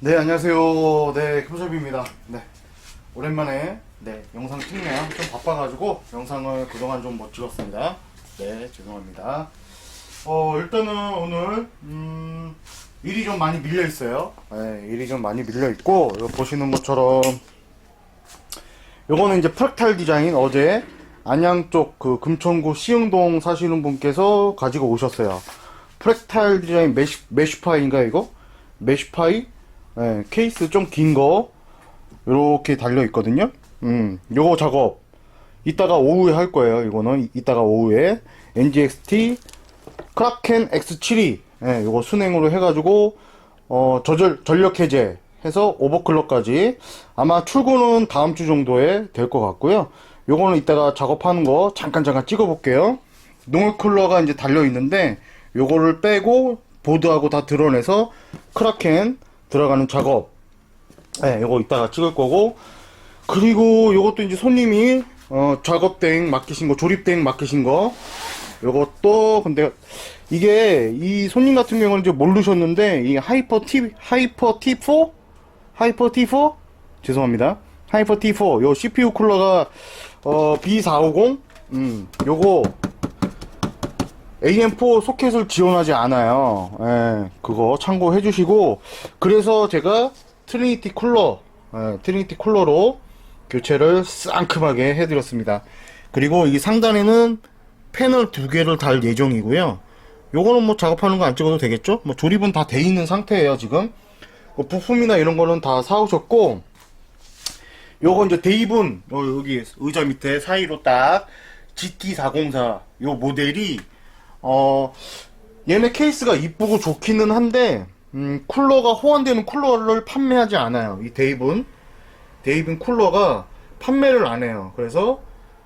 네 안녕하세요. 네 캠섭입니다. 네. 오랜만에 네 영상 찍네요. 좀 바빠가지고 영상을 그동안 좀 못 찍었습니다. 네 죄송합니다. 어 일단은 오늘 음 일이 좀 많이 밀려 있어요. 네 일이 좀 많이 밀려 있고 이거 보시는 것처럼 요거는 이제 프랙탈 디자인 어제 안양 쪽 그 금천구 시흥동 사시는 분께서 가지고 오셨어요. 프랙탈 디자인 메시, 메시파이인가요 이거? 메시파이 예, 케이스 좀 긴 거 이렇게 달려 있거든요. 음, 요거 작업 이따가 오후에 할 거예요. 이거는 이- 이따가 오후에 NGXT 크라켄 X72 예, 요거 순행으로 해가지고 어 저절 전력 해제 해서 오버클럭까지 아마 출고는 다음 주 정도에 될 것 같고요. 요거는 이따가 작업하는 거 잠깐 잠깐 찍어 볼게요. 농을 쿨러가 이제 달려 있는데 요거를 빼고 보드하고 다 드러내서 크라켄 들어가는 작업. 네, 요거 이따가 찍을 거고. 그리고 요것도 이제 손님이 어, 작업 대행 맡기신 거, 조립 대행 맡기신 거. 요것도 근데 이게 이 손님 같은 경우는 이제 모르셨는데 이 하이퍼 T 하이퍼 T4 하이퍼 T4 죄송합니다. 하이퍼 T4 요 CPU 쿨러가 어 B450 음 요거 AM4 소켓을 지원하지 않아요. 예, 그거 참고해 주시고 그래서 제가 트리니티 쿨러 예, 트리니티 쿨러로 교체를 상큼하게 해드렸습니다. 그리고 이 상단에는 패널 두 개를 달 예정이고요. 요거는 뭐 작업하는 거 안 찍어도 되겠죠? 뭐 조립은 다 돼 있는 상태예요 지금. 뭐 부품이나 이런 거는 다 사오셨고 요거 이제 대입은 어, 여기 의자 밑에 사이로 딱 GT404 요 모델이 어 얘네 케이스가 이쁘고 좋기는 한데 음, 쿨러가 호환되는 쿨러를 판매하지 않아요. 이 데이븐 데이븐 쿨러가 판매를 안 해요. 그래서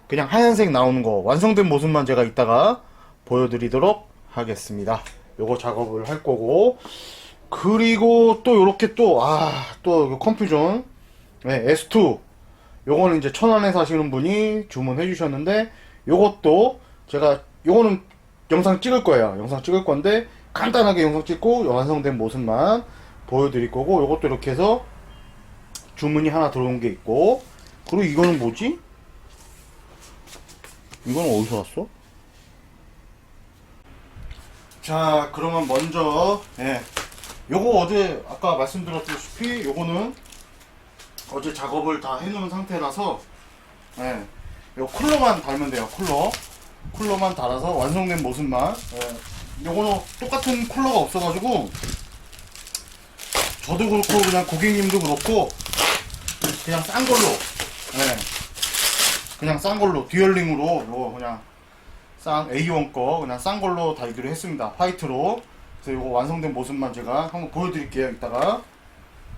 그냥 하얀색 나오는 거 완성된 모습만 제가 이따가 보여드리도록 하겠습니다. 요거 작업을 할 거고 그리고 또 요렇게 또 아 또 컴퓨전 네, S2 요거는 이제 천안에 사시는 분이 주문해 주셨는데 요것도 제가 요거는 영상 찍을 거예요. 영상 찍을 건데 간단하게 영상 찍고 완성된 모습만 보여드릴 거고 요것도 이렇게 해서 주문이 하나 들어온 게 있고 그리고 이거는 뭐지? 이거는 어디서 왔어? 자 그러면 먼저 예 요거 어제 아까 말씀드렸다시피 요거는 어제 작업을 다 해놓은 상태라서 예, 요 쿨러만 달면 돼요 쿨러 쿨러만 달아서 완성된 모습만. 예, 요거는 똑같은 쿨러가 없어가지고 저도 그렇고 그냥 고객님도 그렇고 그냥 싼 걸로. 예, 그냥 싼 걸로 듀얼링으로 요거 그냥 싼 A1 거 그냥 싼 걸로 달기로 했습니다. 화이트로. 그래서 요거 완성된 모습만 제가 한번 보여드릴게요 이따가.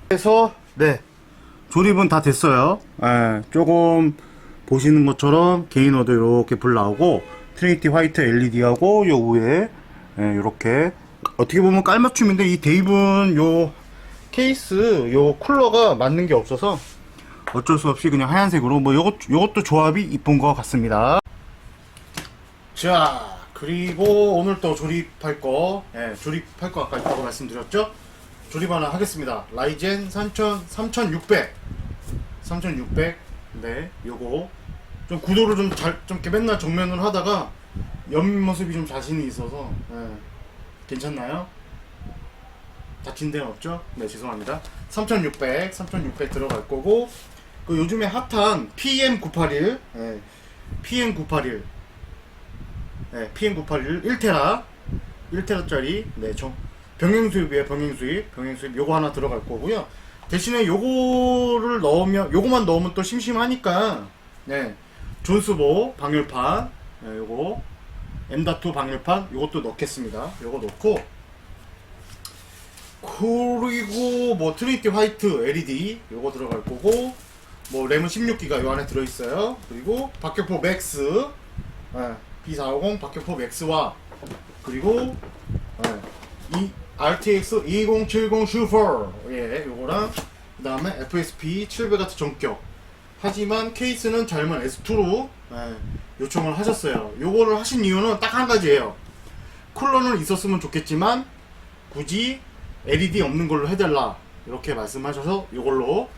그래서 네. 조립은 다 됐어요. 예, 조금 보시는 것처럼 게이너도 이렇게 불 나오고 트리니티 화이트 LED하고 요 위에 예, 이렇게 어떻게 보면 깔맞춤인데 이 데이브는 요 케이스 요 쿨러가 맞는 게 없어서 어쩔 수 없이 그냥 하얀색으로 뭐 요것 요것도 조합이 이쁜 것 같습니다. 자 그리고 오늘 또 조립할 거 예, 조립할 거 아까 있다고 말씀드렸죠? 조립 하나 하겠습니다. 라이젠 3000, 3600. 3600. 네, 요거. 좀 구도를 좀 잘, 좀 이렇게 맨날 정면으로 하다가 옆모습이 좀 자신이 있어서, 네. 괜찮나요? 다친 데는 없죠? 네, 죄송합니다. 3600, 3600 들어갈 거고, 그 요즘에 핫한 PM981, 네, PM981, 네, PM981 1테라, 1테라짜리, 네, 정, 병행 수입이에요, 병행 수입. 병행 수입 요거 하나 들어갈 거고요. 대신에 요거를 넣으면, 요거만 넣으면 또 심심하니까, 네. 존스보 방열판, 네, 요거. M.2 방열판, 요것도 넣겠습니다. 요거 넣고, 그리고 뭐 트리니티 화이트 LED 요거 들어갈 거고, 뭐 램은 16기가 요 안에 들어있어요. 그리고 박격포 맥스, 네, B450 박격포 맥스와, 그리고, 네, 이 RTX 2070 슈퍼 예 요거랑 그 다음에 FSP 700W 전격 하지만 케이스는 젊은 S2로 예, 요청을 하셨어요 요거를 하신 이유는 딱 한 가지예요 쿨러는 있었으면 좋겠지만 굳이 LED 없는 걸로 해달라 이렇게 말씀하셔서 이걸로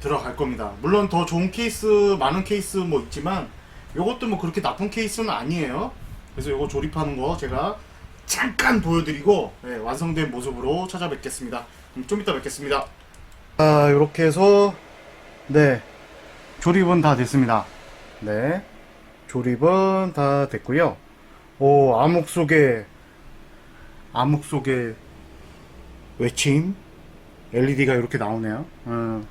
들어갈 겁니다. 물론 더 좋은 케이스, 많은 케이스 뭐 있지만 이것도 뭐 그렇게 나쁜 케이스는 아니에요. 그래서 이거 조립하는 거 제가 잠깐 보여드리고 네, 완성된 모습으로 찾아뵙겠습니다. 그럼 좀 이따 뵙겠습니다. 아, 이렇게 해서 네 조립은 다 됐습니다. 네 조립은 다 됐고요. 오 암흑 속에 암흑 속에 외침 LED가 이렇게 나오네요. 음.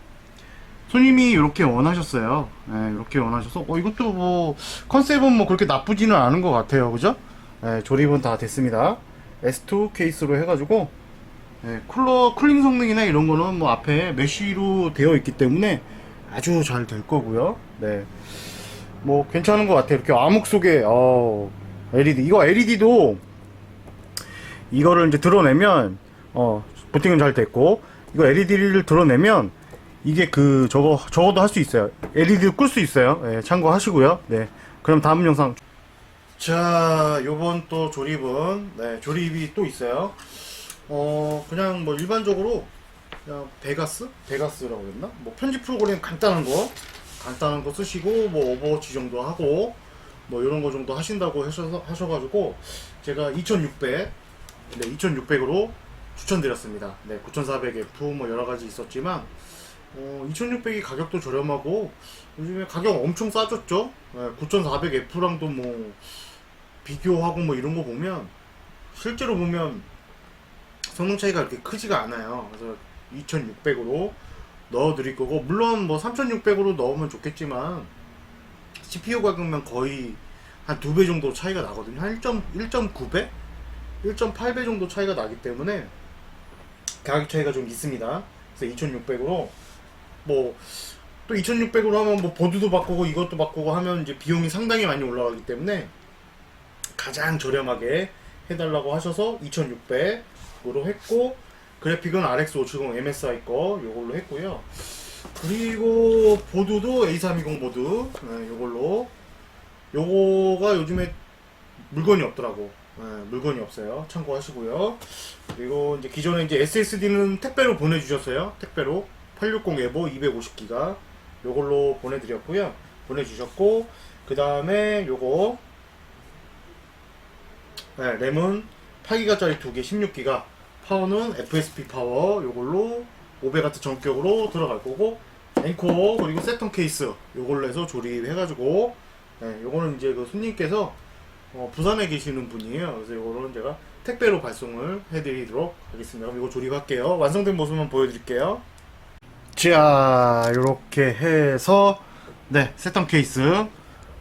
손님이 이렇게 원하셨어요. 네, 이렇게 원하셔서 어 이것도 뭐 컨셉은 뭐 그렇게 나쁘지는 않은 것 같아요, 그죠? 네, 조립은 다 됐습니다. S2 케이스로 해가지고 네, 쿨러 쿨링 성능이나 이런 거는 뭐 앞에 메쉬로 되어 있기 때문에 아주 잘 될 거고요. 네, 뭐 괜찮은 것 같아요. 이렇게 암흑 속에 어, LED 이거 LED도 이거를 이제 드러내면 어 부팅은 잘 됐고 이거 LED를 드러내면 이게 그 저거 저거도 할 수 있어요. LED 끌수 있어요. 예, 참고하시고요. 네. 그럼 다음 영상 자, 요번 또 조립은 네, 조립이 또 있어요. 어, 그냥 뭐 일반적으로 그냥 베가스? 베가스라고 했나? 뭐 편집 프로그램 간단한 거 간단한 거 쓰시고 뭐 오버워치 정도 하고 뭐 이런 거 정도 하신다고 하셔서 하셔가지고 제가 2600 네, 2600으로 추천드렸습니다. 네, 9400F 뭐 여러 가지 있었지만 어, 2600이 가격도 저렴하고 요즘에 가격 엄청 싸졌죠. 네, 9400F랑도 뭐 비교하고 뭐 이런 거 보면 실제로 보면 성능 차이가 그렇게 크지가 않아요. 그래서 2600으로 넣어 드릴 거고 물론 뭐 3600으로 넣으면 좋겠지만 CPU 가격면 거의 한 두 배 정도 차이가 나거든요. 한 1.1.9배? 1.8배 정도 차이가 나기 때문에 가격 차이가 좀 있습니다. 그래서 2600으로 뭐 또 2600으로 하면 뭐 보드도 바꾸고 이것도 바꾸고 하면 이제 비용이 상당히 많이 올라가기 때문에 가장 저렴하게 해달라고 하셔서 2600으로 했고 그래픽은 RX 570 MSI 거 요걸로 했고요. 그리고 보드도 A320 보드 네, 요걸로 요거가 요즘에 물건이 없더라고. 네, 물건이 없어요. 참고하시고요. 그리고 이제 기존에 이제 SSD는 택배로 보내주셨어요. 택배로 860 에보 250기가 요걸로 보내드렸고요. 보내주셨고 그 다음에 요거 네, 램은 8기가짜리 2개 16기가 파워는 FSP 파워 요걸로 500W 전격으로 들어갈 거고 앵커 그리고 세턴 케이스 요걸로 해서 조립해가지고 네, 요거는 이제 그 손님께서 어, 부산에 계시는 분이에요. 그래서 요거는 제가 택배로 발송을 해드리도록 하겠습니다. 그럼 이거 조립할게요. 완성된 모습만 보여드릴게요. 자, 이렇게 해서 네 세턴 케이스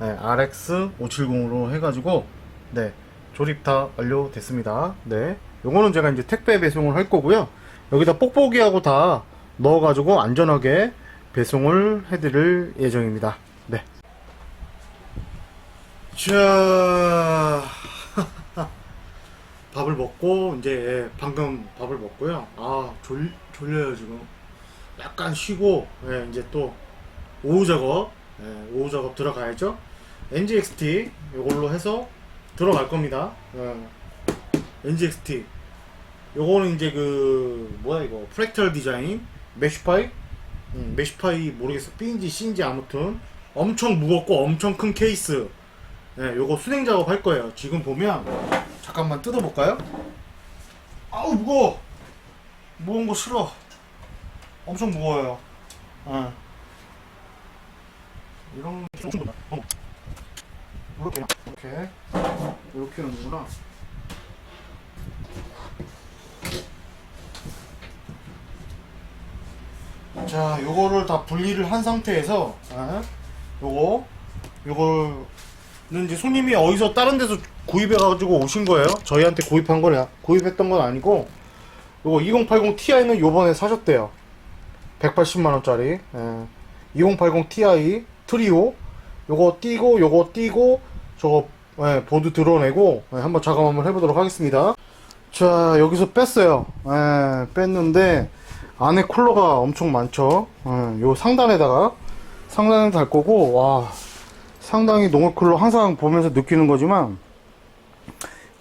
네, RX 570으로 해가지고 네 조립 다 완료됐습니다. 네, 요거는 제가 이제 택배 배송을 할 거고요. 여기다 뽁뽁이하고 다 넣어가지고 안전하게 배송을 해드릴 예정입니다. 네. 자, 밥을 먹고 이제 예, 방금 밥을 먹고요. 아 졸 졸려요 지금. 약간 쉬고 예, 이제 또 오후 작업 예, 오후 작업 들어가야죠. NGXT 이걸로 해서 들어갈 겁니다. 예. NGXT 요거는 이제 그 뭐야 이거 프랙탈 디자인 메쉬파이 음, 메쉬파이 모르겠어 B인지 C인지 아무튼 엄청 무겁고 엄청 큰 케이스 네, 요거 수냉 작업 할 거예요. 지금 보면 잠깐만 뜯어볼까요? 아우 무거워. 무거운 거 싫어. 엄청 무거워요. 어. 이런 좀 어. 이렇게 이렇게 이렇게 하는구나. 자, 요거를 다 분리를 한 상태에서 아, 요거 요거는 이제 손님이 어디서 다른 데서 구입해 가지고 오신 거예요. 저희한테 구입한 거냐? 구입했던 건 아니고 요거 2080 Ti는 요번에 사셨대요. 180만 원짜리. 예. 2080 Ti 트리오 요거 띄고 요거 띄고 저거 예, 보드 드러내고 예, 한번 작업 한번 해보도록 하겠습니다. 자 여기서 뺐어요. 예, 뺐는데 안에 쿨러가 엄청 많죠. 예, 요 상단에다가 상단에 달 거고 와 상당히 농을 쿨러 항상 보면서 느끼는 거지만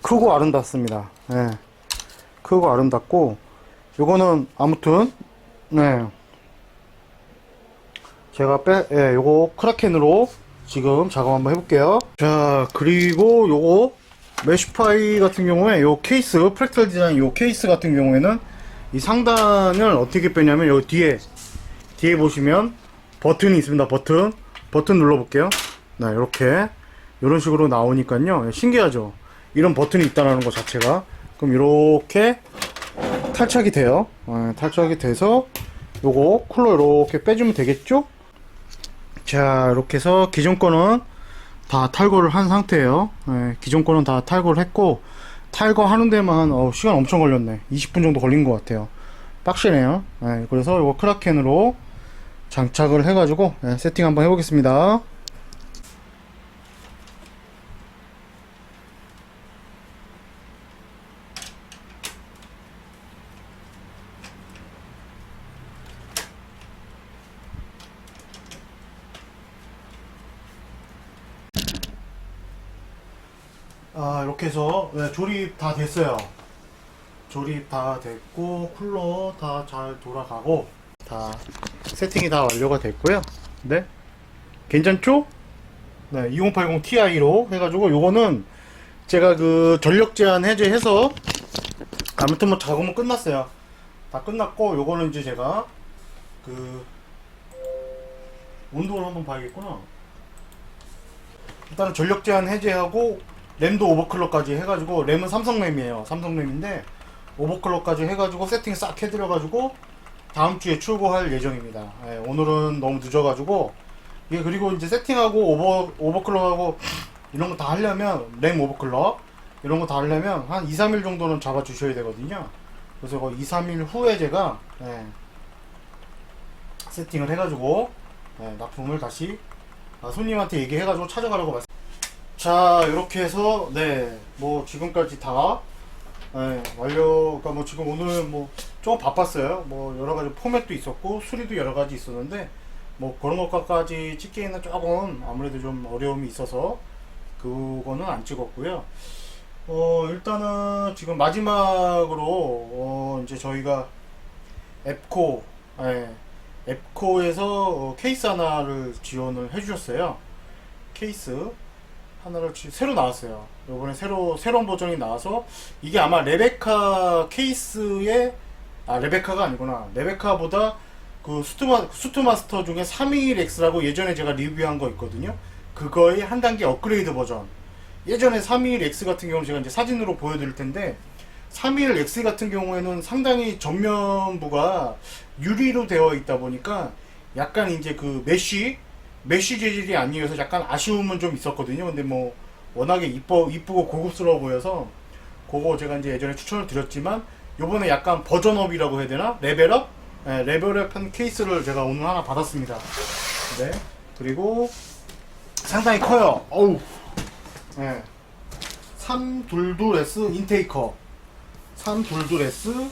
크고 아름답습니다. 예, 크고 아름답고 요거는 아무튼 네. 제가 빼, 예, 요거 크라켄으로 지금 작업 한번 해볼게요. 자, 그리고 요거 메쉬파이 같은 경우에 요 케이스, 프랙탈 디자인 요 케이스 같은 경우에는 이 상단을 어떻게 빼냐면 요 뒤에, 뒤에 보시면 버튼이 있습니다. 버튼. 버튼 눌러볼게요. 네, 이렇게. 이런 식으로 나오니까요. 예, 신기하죠? 이런 버튼이 있다는 거 자체가. 그럼 이렇게 탈착이 돼요. 어, 탈착이 돼서 요거 쿨러 이렇게 빼주면 되겠죠? 자 이렇게 해서 기존 거는 다 탈거를 한 상태예요. 예, 기존 거는 다 탈거를 했고 탈거하는 데만 어, 시간 엄청 걸렸네. 20분 정도 걸린 것 같아요. 빡시네요. 예, 그래서 요거 크라켄으로 장착을 해가지고 예, 세팅 한번 해보겠습니다. 아 이렇게 해서 네, 조립 다 됐어요. 조립 다 됐고 쿨러 다 잘 돌아가고 다 세팅이 다 완료가 됐고요. 네. 괜찮죠? 네 2080 Ti로 해가지고 요거는 제가 그 전력 제한 해제해서 아무튼 뭐 작업은 끝났어요. 다 끝났고 요거는 이제 제가 그 온도를 한번 봐야겠구나. 일단은 전력 제한 해제하고 램도 오버클럭까지 해가지고 램은 삼성 램이에요. 삼성 램인데 오버클럭까지 해가지고 세팅 싹 해드려가지고 다음 주에 출고할 예정입니다. 예, 오늘은 너무 늦어가지고 이게 그리고 이제 세팅하고 오버 오버클럭하고 이런 거 다 하려면 램 오버클럭 이런 거 다 하려면 한 2, 3일 정도는 잡아 주셔야 되거든요. 그래서 그 2, 3일 후에 제가 예, 세팅을 해가지고 예, 납품을 다시 아, 손님한테 얘기해가지고 찾아가라고 말씀. 자 이렇게 해서 네 뭐 지금까지 다 네, 완료 그러니까 뭐 지금 오늘 뭐 조금 바빴어요. 뭐 여러 가지 포맷도 있었고 수리도 여러 가지 있었는데 뭐 그런 것까지 찍기에는 조금 아무래도 좀 어려움이 있어서 그거는 안 찍었고요. 어 일단은 지금 마지막으로 어 이제 저희가 앱코 예, 앱코에서 어, 케이스 하나를 지원을 해주셨어요. 케이스 하나를 지- 새로 나왔어요. 요번에 새로 새로운 버전이 나와서 이게 아마 레베카 케이스의 아 레베카가 아니구나. 레베카보다 그 수트마 수트마스터 중에 321X라고 예전에 제가 리뷰한 거 있거든요. 그거의 한 단계 업그레이드 버전. 예전에 321X 같은 경우는 제가 이제 사진으로 보여드릴 텐데 321X 같은 경우에는 상당히 전면부가 유리로 되어 있다 보니까 약간 이제 그 메쉬 메쉬 재질이 아니어서 약간 아쉬움은 좀 있었거든요. 근데 뭐 워낙에 이뻐 이쁘고 고급스러워 보여서 그거 제가 이제 예전에 추천을 드렸지만 요번에 약간 버전업이라고 해야 되나 레벨업 네, 레벨업한 케이스를 제가 오늘 하나 받았습니다. 네 그리고 상당히 커요. 어우 네. 322S 인테이커 322S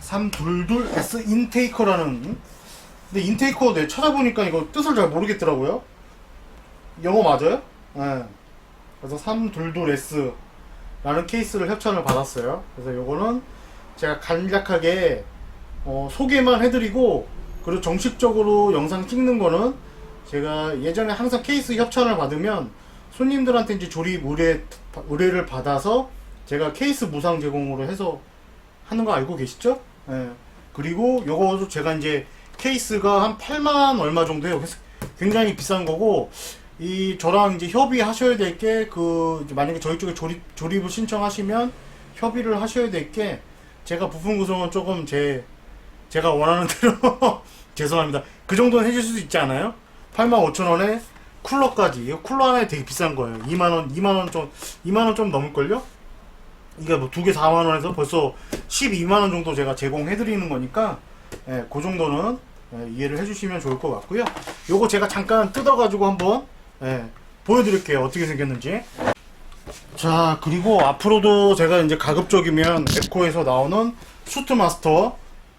322S 인테이커라는 근데 인테이커 내 찾아보니까 이거 뜻을 잘 모르겠더라고요 영어 맞아요? 네. 그래서 322S 라는 케이스를 협찬을 받았어요 그래서 요거는 제가 간략하게 어, 소개만 해드리고 그리고 정식적으로 영상 찍는 거는 제가 예전에 항상 케이스 협찬을 받으면 손님들한테 이제 조립 의뢰, 의뢰를 받아서 제가 케이스 무상 제공으로 해서 하는 거 알고 계시죠? 예. 그리고 요거도 제가 이제 케이스가 한 8만 얼마 정도 해요. 그래서 굉장히 비싼 거고 이 저랑 이제 협의하셔야 될 게 그 만약에 저희 쪽에 조립 조립을 신청하시면 협의를 하셔야 될 게 제가 부품 구성은 조금 제 제가 원하는 대로 죄송합니다. 그 정도는 해줄 수도 있지 않아요? 8만 5천 원에 쿨러까지 이거 쿨러 하나에 되게 비싼 거예요. 2만 원, 2만 원 좀, 2만 원 좀 넘을 걸요? 이게 뭐 두 개 4만 원에서 벌써 12만 원 정도 제가 제공해 드리는 거니까 예, 그 정도는 예, 이해를 해 주시면 좋을 것 같고요. 요거 제가 잠깐 뜯어 가지고 한번 예, 보여 드릴게요. 어떻게 생겼는지. 자, 그리고 앞으로도 제가 이제 가급적이면 앱코에서 나오는 수트마스터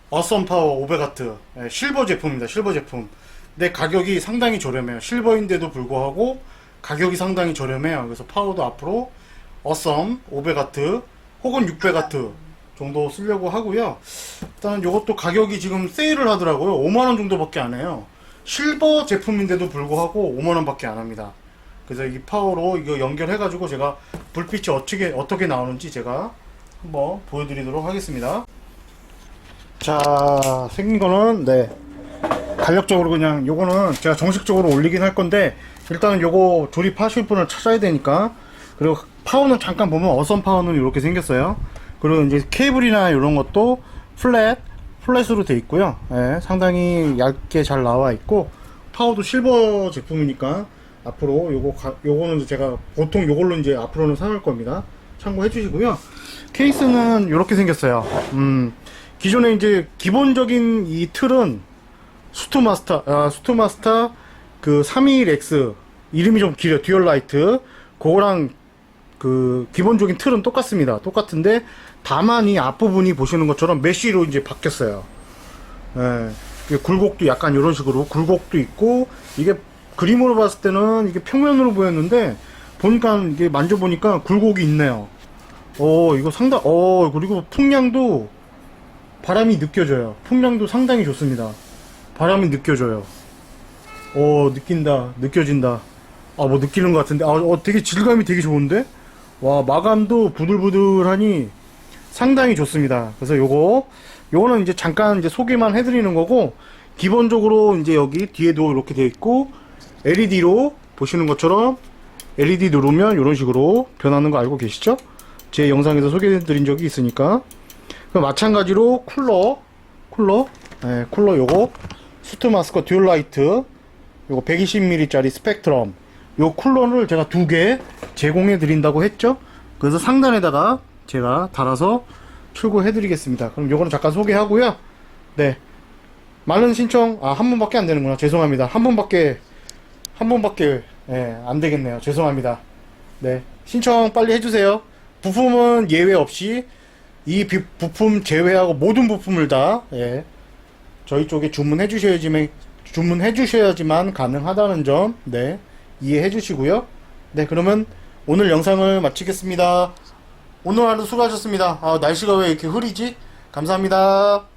어썸 파워 500와트 예, 실버 제품입니다. 실버 제품. 근데 가격이 상당히 저렴해요. 실버인데도 불구하고 가격이 상당히 저렴해요. 그래서 파워도 앞으로 어썸 500와트 혹은 600와트 정도 쓰려고 하고요. 일단 이것도 가격이 지금 세일을 하더라고요. 5만원 정도밖에 안 해요. 실버 제품인데도 불구하고 5만원밖에 안 합니다. 그래서 이 파워로 이거 연결해가지고 제가 불빛이 어떻게, 어떻게 나오는지 제가 한번 보여드리도록 하겠습니다. 자, 생긴 거는, 네. 간략적으로 그냥 요거는 제가 정식적으로 올리긴 할 건데 일단은 요거 조립하실 분을 찾아야 되니까 그리고 파워는 잠깐 보면 어선 파워는 이렇게 생겼어요 그리고 이제 케이블이나 이런 것도 플랫 플랫으로 돼 있고요 예, 상당히 얇게 잘 나와 있고 파워도 실버 제품이니까 앞으로 요거 가- 요거는 제가 보통 요걸로 이제 앞으로는 사용할 겁니다 참고해 주시고요 케이스는 이렇게 생겼어요 음 기존에 이제 기본적인 이 틀은 수트마스터, 아, 수트마스터 그 321X 이름이 좀 길어요. 듀얼라이트. 그거랑 그 기본적인 틀은 똑같습니다. 똑같은데 다만 이 앞부분이 보시는 것처럼 메쉬로 이제 바뀌었어요. 예. 굴곡도 약간 이런 식으로 굴곡도 있고 이게 그림으로 봤을 때는 이게 평면으로 보였는데 보니까 이게 만져보니까 굴곡이 있네요. 어, 이거 상당, 어, 그리고 풍량도 바람이 느껴져요. 풍량도 상당히 좋습니다. 바람이 느껴져요. 오, 느낀다. 느껴진다. 아, 뭐 느끼는 것 같은데. 아, 어, 되게 질감이 되게 좋은데? 와, 마감도 부들부들하니 상당히 좋습니다. 그래서 요거, 요거는 이제 잠깐 이제 소개만 해드리는 거고, 기본적으로 이제 여기 뒤에도 이렇게 되어 있고, LED로 보시는 것처럼 LED 누르면 이런 식으로 변하는 거 알고 계시죠? 제 영상에서 소개해드린 적이 있으니까. 그 마찬가지로 쿨러, 쿨러, 네, 쿨러 요거 수트 마스커 듀얼 라이트 요거 120mm짜리 스펙트럼 요 쿨러를 제가 두 개 제공해 드린다고 했죠? 그래서 상단에다가 제가 달아서 출고해 드리겠습니다. 그럼 요거는 잠깐 소개하고요. 네. 많은 신청 아한 번밖에 안 되는구나. 죄송합니다. 한 번밖에 한 번밖에 예, 안 되겠네요. 죄송합니다. 네. 신청 빨리 해주세요. 부품은 예외 없이 이 비- 부품 제외하고 모든 부품을 다 예, 저희 쪽에 주문해 주셔야지만 주문해 주셔야지만 가능하다는 점 네, 이해해 주시고요. 네, 그러면 오늘 영상을 마치겠습니다. 오늘 하루 수고하셨습니다. 아, 날씨가 왜 이렇게 흐리지? 감사합니다.